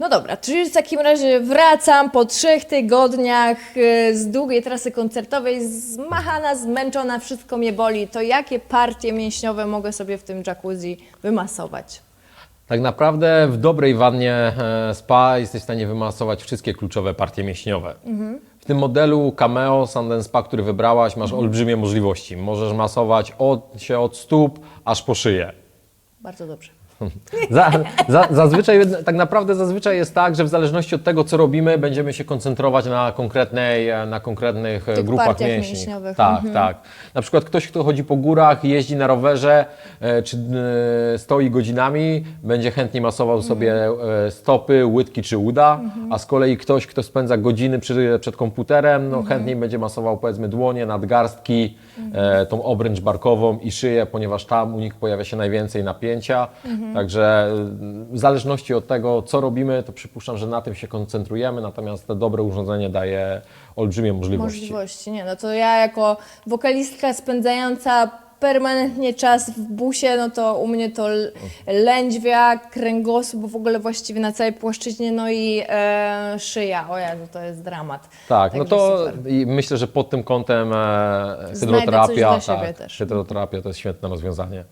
No dobra, czyli w takim razie wracam po trzech tygodniach e, z długiej trasy koncertowej, zmachana, zmęczona, wszystko mnie boli. To jakie partie mięśniowe mogę sobie w tym jacuzzi wymasować? Tak naprawdę w dobrej wannie e, spa jesteś w stanie wymasować wszystkie kluczowe partie mięśniowe. W tym modelu Cameo Sand Spa, który wybrałaś, masz olbrzymie możliwości. Możesz masować od, się od stóp aż po szyję. Bardzo dobrze. Za, za, zazwyczaj, tak naprawdę zazwyczaj jest tak, że w zależności od tego, co robimy, będziemy się koncentrować na, konkretnej, na konkretnych e, Tych grupach mięśni. mięśniowych. Tak, Mhm. tak. Na przykład ktoś, kto chodzi po górach, jeździ na rowerze, e, czy e, stoi godzinami, będzie chętnie masował sobie Mhm. stopy, łydki czy uda, a z kolei ktoś, kto spędza godziny przy, przed komputerem, Mhm. no chętniej będzie masował powiedzmy dłonie, nadgarstki, Mhm. tą obręcz barkową i szyję, ponieważ tam u nich pojawia się najwięcej napięcia. Mhm. Także w zależności od tego, co robimy, to przypuszczam, że na tym się koncentrujemy, natomiast to dobre urządzenie daje olbrzymie możliwości. Możliwości, nie no to ja jako wokalistka spędzająca permanentnie czas w busie, no to u mnie to lędźwia, kręgosłup, w ogóle właściwie na całej płaszczyźnie, no i e, szyja. O Jezu, to jest dramat. Tak, no Także to super. i myślę, że pod tym kątem e, Znajdę coś hydroterapia, dla siebie tak, też. hydroterapia to jest świetne rozwiązanie.